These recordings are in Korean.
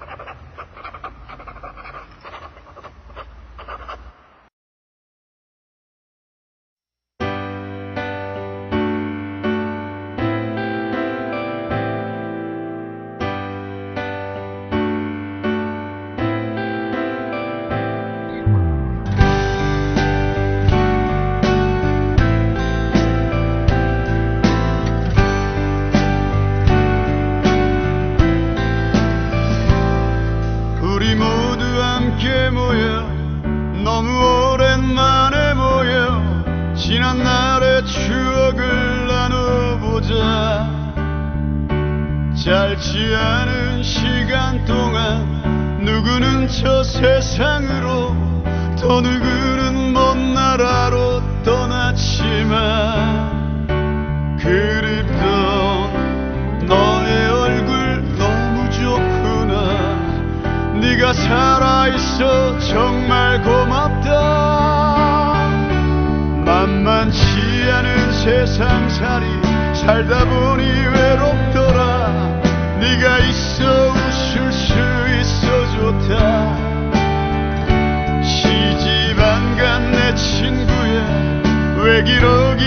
you 함께 모여 너무 오랜만에 모여 지난 날의 추억을 나눠보자. 짧지 않은 시간 동안 누구는 저 세상살이 살다 보니 외롭더라. 네가 있어 웃을 수 있어 좋다. 시집 안 간 내 친구야 왜 기러기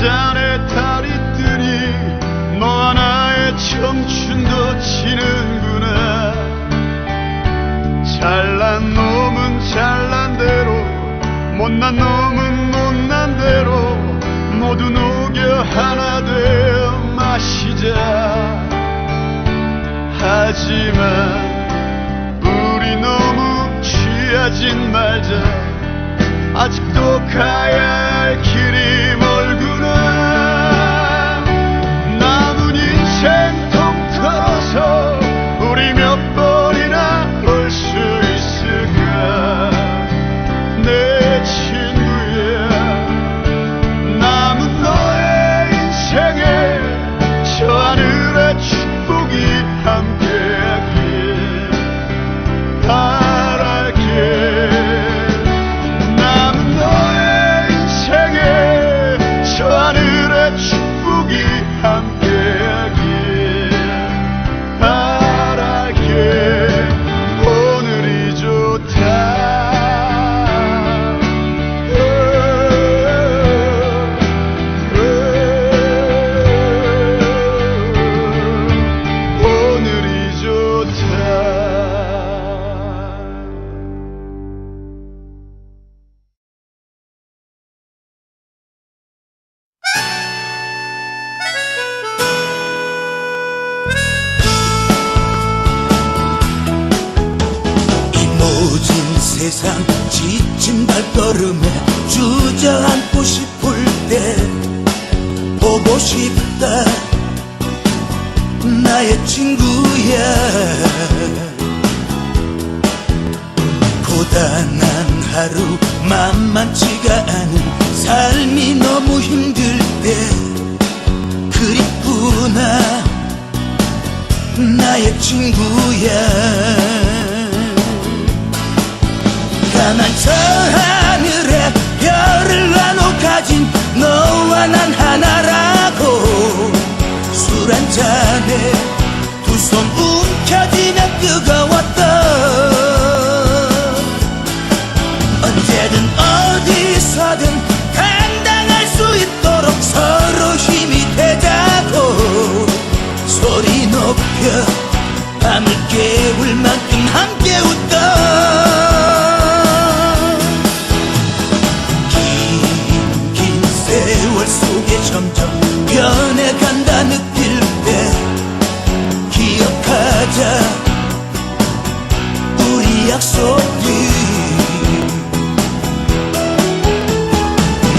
잔에 달이 뜨니 너 하나의 청춘도 지는구나. 잘난 놈은 잘난 대로 못난 놈은 못난 대로 모두 녹여 하나 되어 마시자. 하지만 세상 지친 발걸음에 주저앉고 싶을 때 보고 싶다. 나의 친구야. 고단한 하루 만만치가 않은 삶이 너무 힘들 때 그립구나. 나의 친구야 난저 하늘에 별을 나눠 가진 너와 난 하나라고. 술 한잔에 두 손 움켜쥐며 뜨거웠던 언제든 어디서든 감당할 수 있도록 서로 힘이 되자고. 소리 높여 밤을 깨울 만큼 함께 웃던 약속이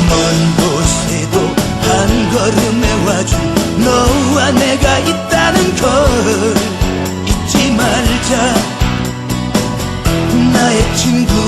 먼 곳에도 한 걸음에 와준 너와 내가 있다는 걸 잊지 말자. 나의 친구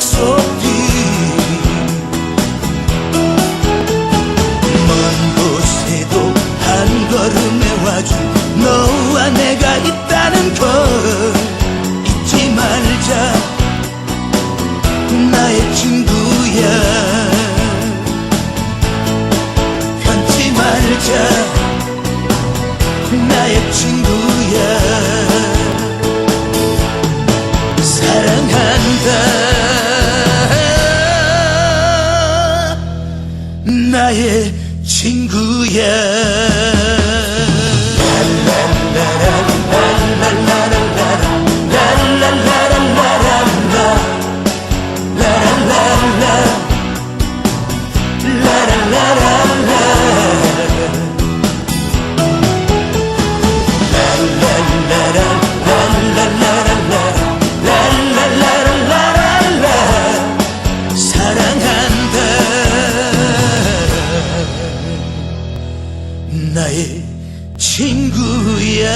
so 나의 친구야. 나의 친구야.